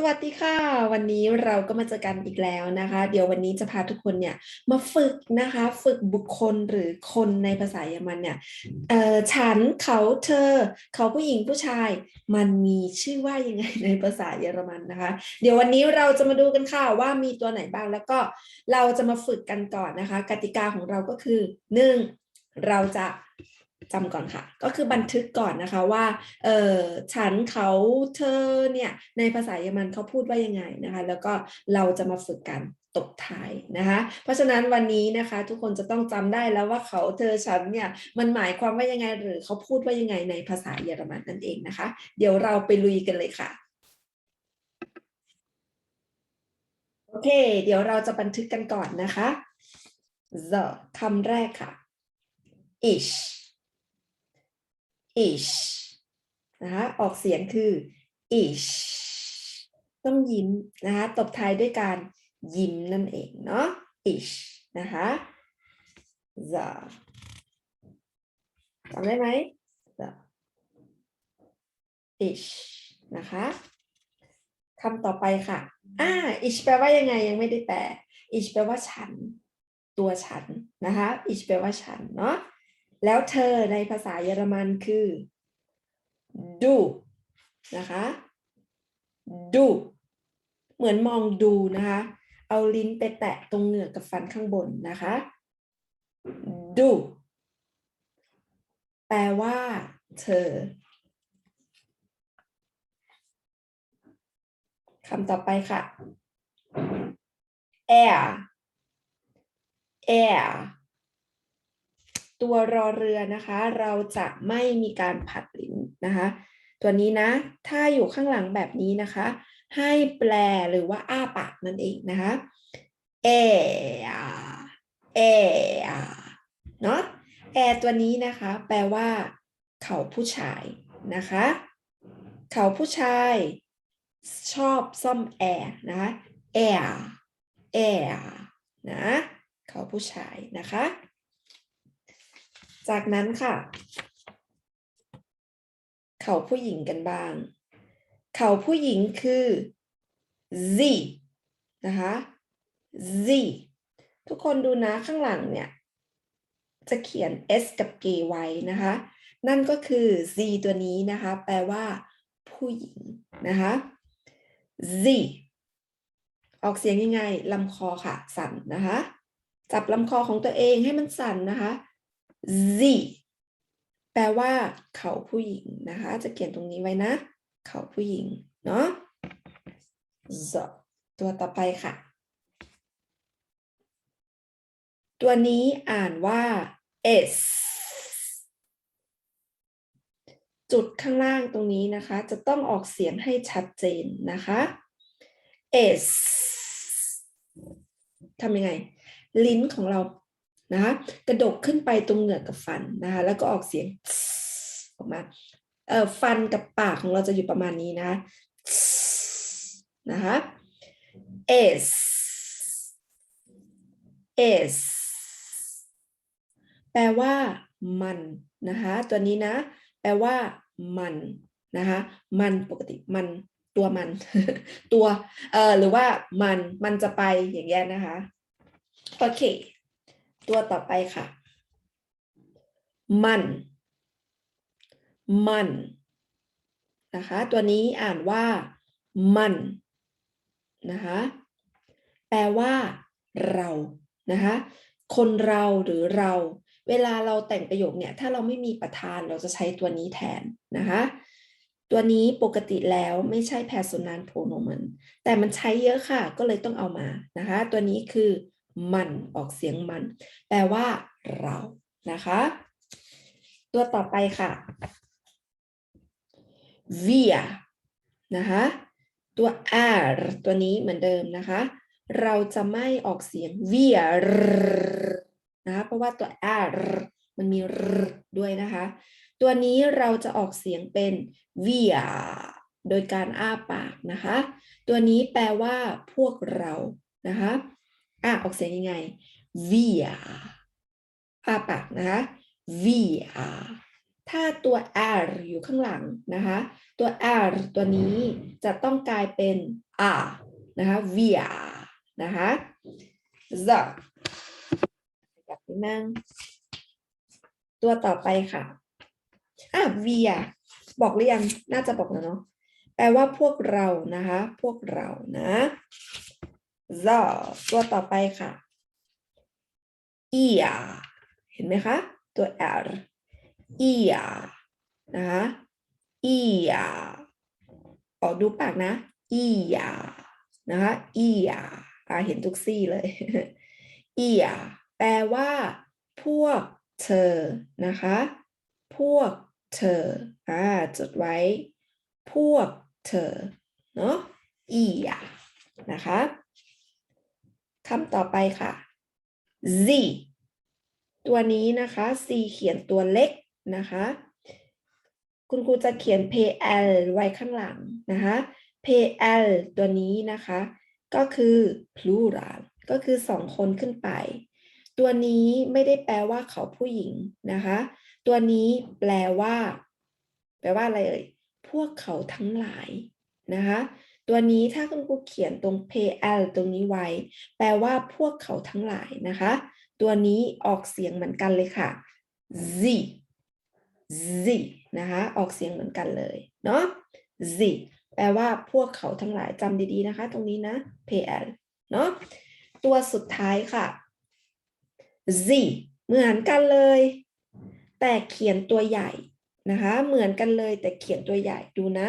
สวัสดีค่ะ วันนี้เราก็มาเจอกันอีกแล้วนะคะ เดี๋ยววันนี้จะพาทุกคนเนี่ยมาฝึกนะคะ ฝึกบุคคลหรือคนในภาษาเยอรมันเนี่ยเอ่อฉันเขาเธอ เขาผู้หญิงผู้ชาย มันมีชื่อว่ายังไงในภาษาเยอรมันนะคะ เดี๋ยววันนี้เราจะมาดูกันค่ะว่ามีตัวไหนบ้างแล้วก็เราจะมาฝึกกันก่อนนะคะ กติกาของเราก็คือหนึ่งเราจะ จำก่อนค่ะ ก็คือบันทึกก่อนนะคะว่าเออฉันเขาเธอเนี่ยในภาษาเยอรมันเขาพูดว่ายังไงนะคะ แล้วก็เราจะมาฝึกกันตบท้ายนะคะ เพราะฉะนั้นวันนี้นะคะทุกคนจะต้องจำได้แล้วว่าเขาเธอฉันเนี่ยมันหมายความว่ายังไงหรือเขาพูดว่ายังไงในภาษาเยอรมันนั่นเองนะคะ เดี๋ยวเราไปลุยกันเลยค่ะโอเค เดี๋ยวเราจะบันทึกกันก่อนนะคะ the คำแรกค่ะ ish ish นะคะออกเสียงคือ ish ต้องยิ้มนะคะตบท้ายด้วยการยิ้มนั่นเองเนาะ ish นะคะ the จำได้ไหม the ish นะคะคำต่อไปค่ะอ่า ish แปลว่ายังไงยังไม่ได้แปล ish แปลว่าฉัน ตัวฉันนะคะ ish แปลว่าฉันเนาะ แล้วเธอในภาษาเยอรมันคือ ดูนะคะ ดู เหมือนมองดูนะคะ เอาลิ้นไปแตะตรงเหงือกกับฟันข้างบนนะคะ ดู แปลว่า เธอคำต่อไปค่ะ air air ตัวรอเรือนะคะ เราจะไม่มีการผัดลิ้นนะคะ ตัวนี้นะ ถ้าอยู่ข้างหลังแบบนี้นะคะ ให้แปลหรือว่าอ้าปากนั่นเองนะคะแอแอเนาะแอตัวนี้นะคะ แปลว่า เขาผู้ชายนะคะ เขาผู้ชาย ชอบซ่อมแอร์นะคะแอร์แอร์นะ เขาผู้ชายนะคะ จากนั้นค่ะ เขาผู้หญิงกันบ้าง เขาผู้หญิงคือ z นะคะ z ทุกคนดูนะข้างหลังเนี่ย จะเขียน s กับ g ไว้นะคะ นั่นก็คือ z ตัวนี้นะคะ แปลว่า ผู้หญิงนะคะ z ออกเสียงยังไงลำคอค่ะ สั่นนะคะ จับลำคอของตัวเองให้มันสั่นนะคะ z แปลว่า เขาผู้หญิงนะคะ จะเขียนตรงนี้ไว้นะ เขาผู้หญิง เนาะ z ตัวต่อไปค่ะ ตัวนี้อ่านว่า s จุดข้างล่างตรงนี้นะคะ จะต้องออกเสียงให้ชัดเจนนะคะ s ทำยังไง ลิ้นของเรา นะคะกระดกขึ้นไปตรงเหงือกกับฟันนะคะแล้วก็ออกเสียงออกมาเอ่อฟันกับปากของเราจะอยู่ประมาณนี้นะคะนะคะ s s แปลว่ามันนะคะตัวนี้นะ แปลว่ามันนะคะมันปกติมันตัวมันตัวเอ่อหรือว่ามันมันจะไปอย่างเงี้ยนะคะโอเค ตัวต่อไปค่ะ มัน มัน นะคะ ตัวนี้อ่านว่า มัน นะคะ แปลว่า เรา นะคะ คนเราหรือเรา เวลาเราแต่งประโยคเนี่ย ถ้าเราไม่มีประธานเราจะใช้ตัวนี้แทน นะคะตัวนี้ปกติแล้วไม่ใช่ personal pronoun แต่มันใช้เยอะค่ะ ก็เลยต้องเอามานะคะ ตัวนี้คือ มันออกเสียงมัน แปลว่าเรานะคะ ตัวต่อไปค่ะ wir นะคะตัว r ตัวนี้เหมือนเดิมนะคะ เราจะไม่ออกเสียง wir นะคะเพราะว่าตัว r มันมี r ด้วยนะคะ ตัวนี้เราจะออกเสียงเป็น wir โดยการอ้าปากนะคะ ตัวนี้แปลว่าพวกเรานะคะ อะออกเสียงยังไง wir อ้าปากนะคะ wir ถ้าตัว r อยู่ข้างหลังนะคะ ตัว r ตัวนี้จะต้องกลายเป็น a นะคะ wir นะคะ so กลับนิดนึงตัวต่อไปค่ะ อะ wir บอกหรือยัง น่าจะบอกแล้วเนาะ แปลว่าพวกเรานะคะ พวกเรานะ so ตัวต่อไปค่ะ ihr เห็นไหมคะ ตัว r ihr นะคะ ihr ออกดูปากนะ ihr นะคะ ihr อ่าเห็นทุกซี่เลย ihr แปลว่า พวกเธอนะคะ พวกเธออ่าจดไว้ พวกเธอ เนาะ ihr นะคะ คำต่อไปค่ะ sie ตัวนี้นะคะ c เขียนตัวเล็กนะคะ คุณครูจะเขียน pl ไว้ข้างหลังนะคะ pl ตัวนี้นะคะ ก็คือ plural ก็คือสองคนขึ้นไป ตัวนี้ไม่ได้แปลว่าเขาผู้หญิงนะคะ ตัวนี้แปลว่า แปลว่าอะไรเอ่ย พวกเขาทั้งหลายนะคะ ตัวนี้ถ้าคุณครูเขียนตรง pl ตรงนี้ไว้ แปลว่าพวกเขาทั้งหลายนะคะ ตัวนี้ออกเสียงเหมือนกันเลยค่ะ z z นะคะออกเสียงเหมือนกันเลยเนาะ z แปลว่าพวกเขาทั้งหลายจำดีๆนะคะ ตรงนี้นะ pl เนาะตัวสุดท้ายค่ะ z เหมือนกันเลย แต่เขียนตัวใหญ่นะคะ เหมือนกันเลยแต่เขียนตัวใหญ่ดูนะ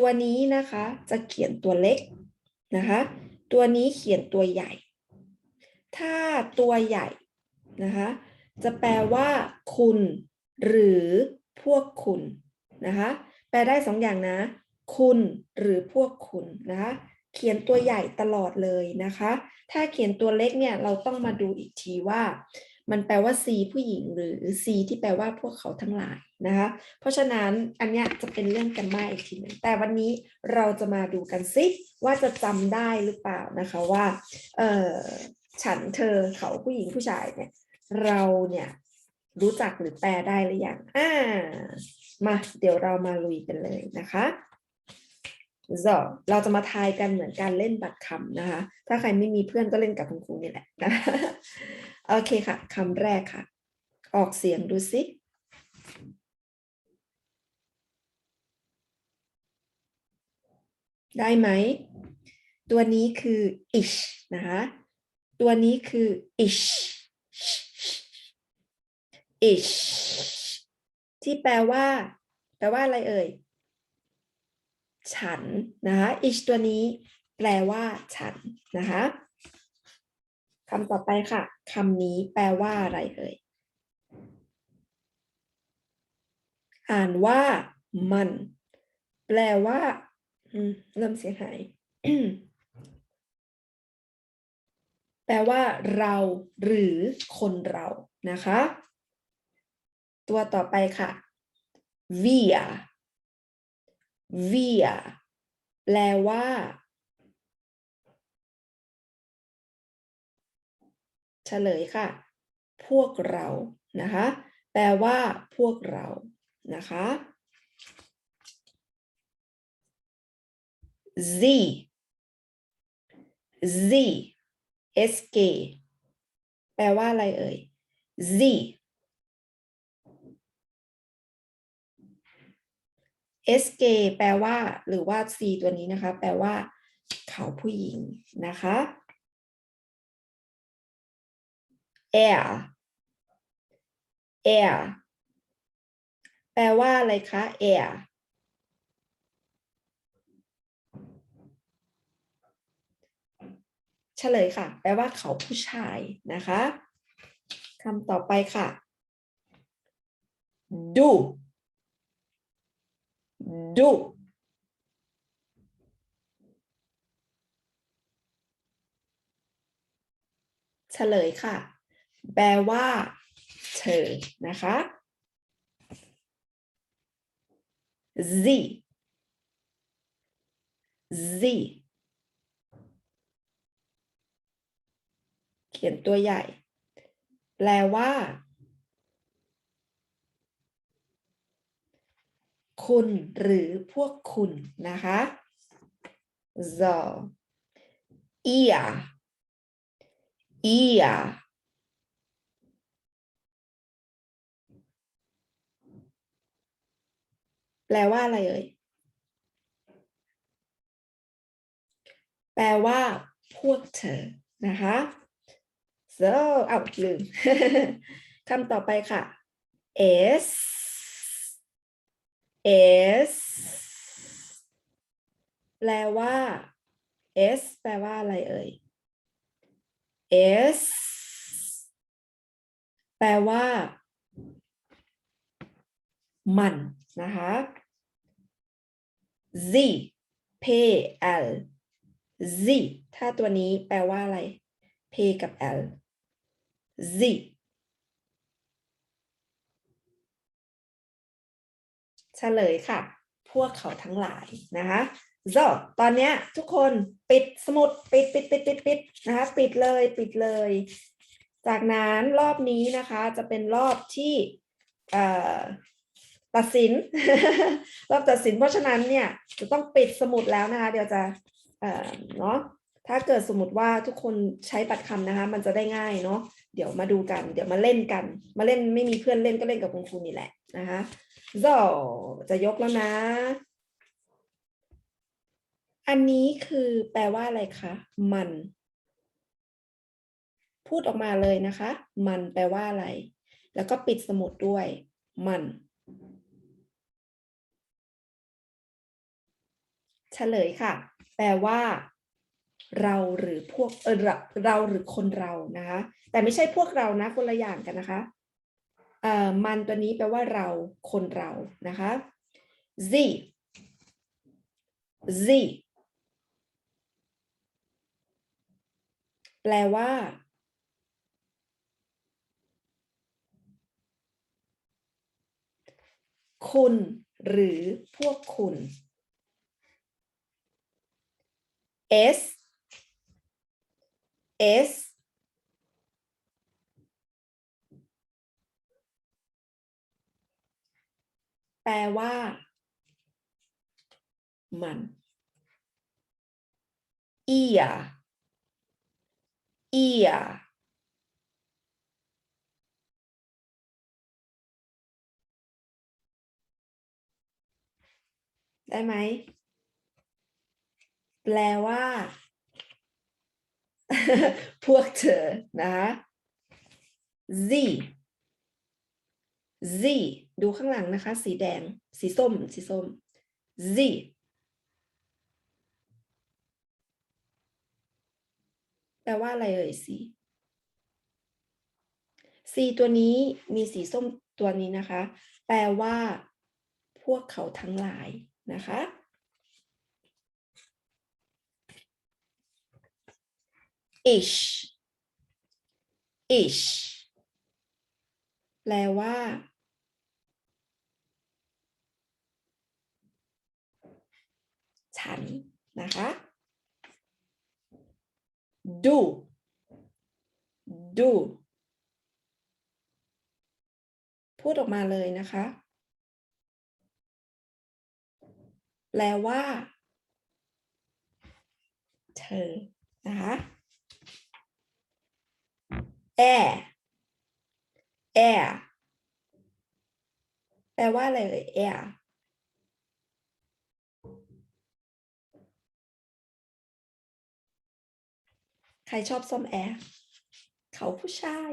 ตัวนี้นะคะจะเขียนตัวเล็กนะคะ ตัวนี้เขียนตัวใหญ่ ถ้าตัวใหญ่นะคะจะแปลว่าคุณ หรือพวกคุณนะคะแปลได้สองอย่างนะ คุณหรือพวกคุณนะคะเขียนตัวใหญ่ตลอดเลยนะคะ ถ้าเขียนตัวเล็กเนี่ยเราต้องมาดูอีกทีว่า มันแปลว่า C ผู้หญิงหรือ C ที่แปลว่าพวกเขาทั้งหลายนะคะ เพราะฉะนั้นอันเนี้ยจะเป็นเรื่องกันมาอีกทีหนึงแต่วันนี้เราจะมาดูกันซิว่าจะจำได้หรือเปล่านะคะว่าเออฉันเธอเขาผู้หญิงผู้ชายเนี่ยเราเนี่ยรู้จักหรือแปลได้หรือยังอ่ามาเดี๋ยวเรามาลุยกันเลยนะคะ so เราจะมาทายกันเหมือนการเล่นบัตรคำนะคะ ถ้าใครไม่มีเพื่อนก็เล่นกับคุณครูนี่แหละนะ โอเคค่ะคำแรกค่ะ ออกเสียงดูสิได้ไหม ตัวนี้คือ ish นะคะ ตัวนี้คือ ish ish ที่แปลว่า แปลว่าอะไรเอ่ย ฉันนะคะ ish ตัวนี้ แปลว่า ฉันนะคะคำต่อไปค่ะ คำนี้แปลว่าอะไรเอ่ย อ่านว่ามัน แปลว่าเริ่มเสียหาย แปลว่าเราหรือคนเรานะคะ ตัวต่อไปค่ะ via via แปลว่า เฉลยค่ะ พวกเรานะคะ แปลว่าพวกเรานะคะ z z sk แปลว่าอะไรเอ่ย z sk แปลว่า หรือว่า c ตัวนี้นะคะ แปลว่า เขาผู้หญิงนะคะ air air แปลว่าอะไรคะ air เฉลยค่ะ แปลว่าเขาผู้ชายนะคะคำต่อไปค่ะ do do เฉลยค่ะ แปลว่า เธอ นะคะ z z เขียนตัวใหญ่ แปลว่า คุณหรือพวกคุณนะคะ the ear ear แปลว่าอะไรเอ่ย แปลว่าพวกเธอ นะคะ so อ้าวลืมคำต่อไปค่ะ s s แปลว่า s แปลว่าอะไรเอ่ย s แปลว่า มันนะคะ z p l z ถ้าตัวนี้แปลว่าอะไร p กับ l z เฉลยค่ะ พวกเขาทั้งหลายนะคะ so ตอนนี้ทุกคนปิดสมุดปิดปิดปิดปิดปิดนะคะ ปิดเลยปิดเลย จากนั้นรอบนี้นะคะจะเป็นรอบที่เอ่อ ตัดสินรอบตัดสินเพราะฉะนั้นเนี่ยจะต้องปิดสมุดแล้วนะคะเดี๋ยวจะเอ่อเนาะถ้าเกิดสมมติว่าทุกคนใช้บัตรคำนะคะ มันจะได้ง่ายเนาะเดี๋ยวมาดูกัน เดี๋ยวมาเล่นกัน มาเล่นไม่มีเพื่อนเล่นก็เล่นกับคุณครูนี่แหละนะคะ so จะยกแล้วนะ อันนี้คือแปลว่าอะไรคะ มัน พูดออกมาเลยนะคะ มันแปลว่าอะไร แล้วก็ปิดสมุดด้วย มัน เฉลยค่ะ แปลว่า เราหรือพวกเออเราเราหรือคนเรานะคะ แต่ไม่ใช่พวกเรานะคนละอย่างกันนะคะเอ่อมันตัวนี้แปลว่าเราคนเรานะคะ z z แปลว่า คุณหรือพวกคุณ S S แปลว่า มัน ear ear ได้ไหม แปลว่า พวกเธอนะคะ Z Z ดูข้างหลังนะคะ สีแดง สีส้ม สีส้ม Z แปลว่าอะไรเอ่ย C C ตัวนี้มีสีส้มตัวนี้นะคะ แปลว่า พวกเขาทั้งหลายนะคะ ish ish แปลว่า ฉัน นะคะ do do พูดออกมาเลยนะคะ แปลว่า เธอ นะคะ air air แปลว่าอะไรเอ่ย air ใครชอบส้มแอร์เขาผู้ชาย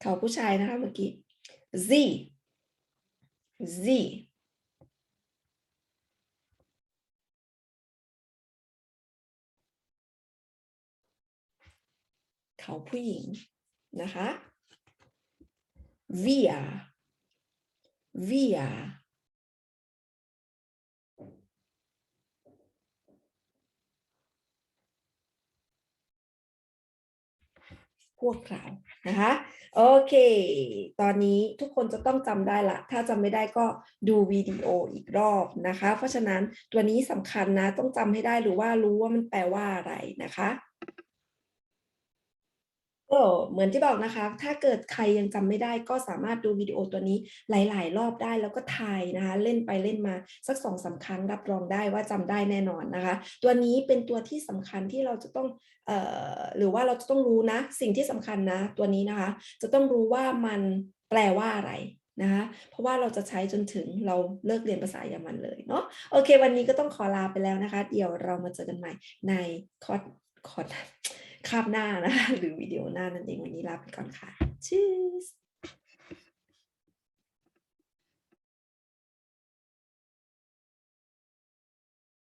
เขาผู้ชายนะคะเมื่อกี้ Z Z เขาผู้หญิงนะคะ wir wir พวกเรานะคะ โอเค ตอนนี้ทุกคนจะต้องจำได้ละ ถ้าจำไม่ได้ก็ดูวิดีโออีกรอบนะคะ เพราะฉะนั้นตัวนี้สำคัญนะ ต้องจำให้ได้หรือว่ารู้ว่ามันแปลว่าอะไรนะคะ เหมือนที่บอกนะคะ ถ้าเกิดใครยังจำไม่ได้ก็สามารถดูวิดีโอตัวนี้หลาย ๆ รอบได้แล้วก็ทายนะคะ เล่นไปเล่นมาสักสองสามครั้งรับรองได้ว่าจำได้แน่นอนนะคะ ตัวนี้เป็นตัวที่สำคัญที่เราจะต้องเออหรือว่าเราจะต้องรู้นะ สิ่งที่สำคัญนะตัวนี้นะคะ จะต้องรู้ว่ามันแปลว่าอะไรนะคะเพราะว่าเราจะใช้จนถึงเราเลิกเรียนภาษาเยอรมันเลยเนาะโอเค วันนี้ก็ต้องขอลาไปแล้วนะคะ เดี๋ยวเรามาเจอกันใหม่ในคอร์สคอร์ส คาบหน้านะคะหรือวิดีโอหน้านั่นเองวันนี้ลาไปก่อนค่ะชิส